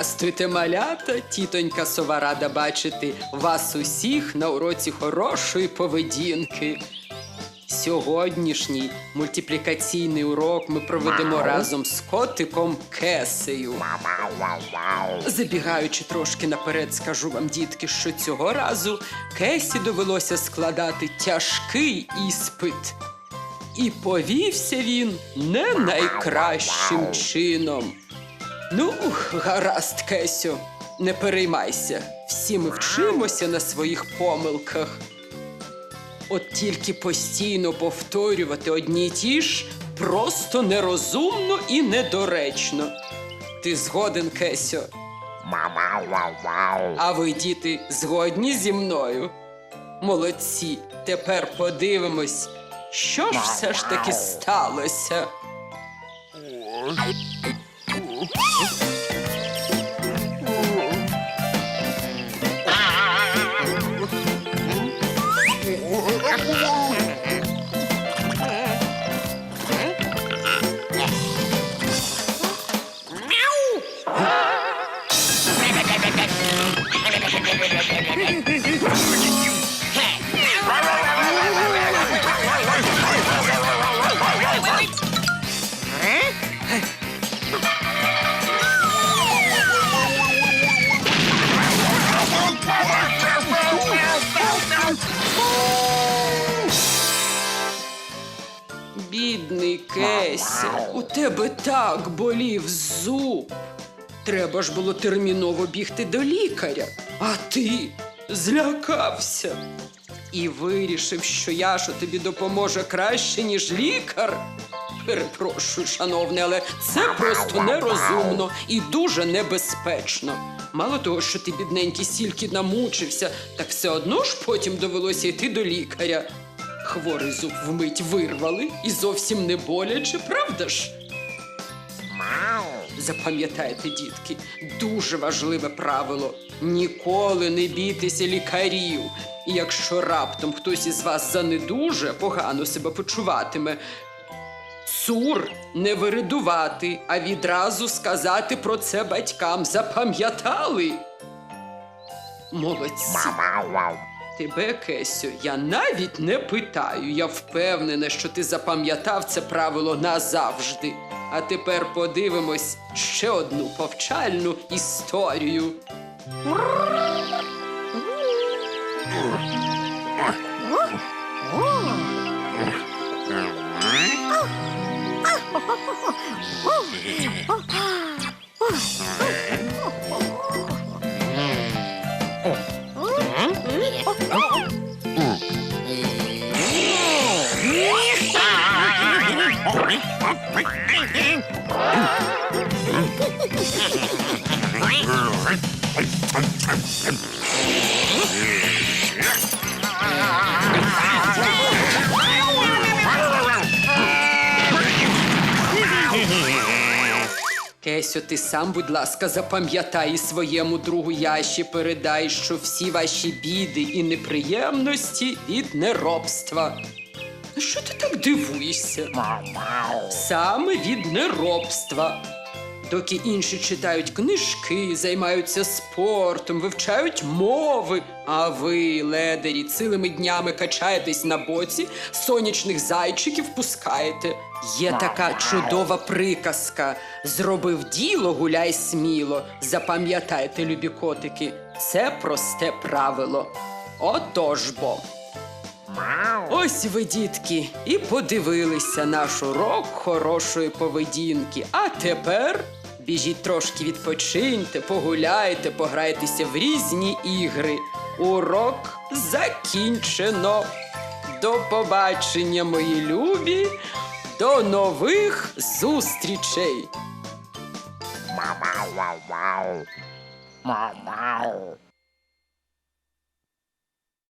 Здрастуйте, малята, тітонька сова рада бачити вас усіх на уроці хорошої поведінки. Сьогоднішній мультиплікаційний урок ми проведемо разом з котиком Кесею. Забігаючи трошки наперед, скажу вам, дітки, що цього разу Кесі довелося складати тяжкий іспит. І повівся він не найкращим чином. Ну, гаразд, Кесю, не переймайся. Всі ми вчимося на своїх помилках. От тільки постійно повторювати одні й ті ж просто нерозумно і недоречно. Ти згоден, Кесю? А ви, діти, згодні зі мною? Молодці, тепер подивимось, що ж все ж таки сталося. Ooh. Бідний Кеся, у тебе так болів зуб. Треба ж було терміново бігти до лікаря, а ти злякався і вирішив, що Яша тобі допоможе краще, ніж лікар. Перепрошую, шановний, але це просто нерозумно і дуже небезпечно. Мало того, що ти бідненький стільки намучився, так все одно ж потім довелося йти до лікаря. Хворий зуб вмить вирвали і зовсім не боляче, правда ж? Запам'ятайте, дітки, дуже важливе правило: ніколи не бійтеся лікарів. І якщо раптом хтось із вас занедуже, погано себе почуватиме, цур не виридувати, а відразу сказати про це батькам. Запам'ятали? Молодці. Тебе, Кесю, я навіть не питаю. Я впевнена, що ти запам'ятав це правило назавжди. А тепер подивимось ще одну повчальну історію. Кесю, ти сам, будь ласка, запам'ятай своєму другу Яші передай, що всі ваші біди і неприємності від неробства. Що ти так дивуєшся? Саме від неробства. Доки інші читають книжки, займаються спортом, вивчають мови, а ви, ледарі, цілими днями качаєтесь на боці, сонячних зайчиків пускаєте. Є така чудова приказка. Зробив діло, гуляй сміло. Запам'ятайте, любі котики, це просте правило. Отож бо. Ось ви, дітки, і подивилися наш урок хорошої поведінки. А тепер біжіть трошки відпочиньте, погуляйте, пограйтеся в різні ігри. Урок закінчено. До побачення, мої любі. До нових зустрічей! Wow, wow,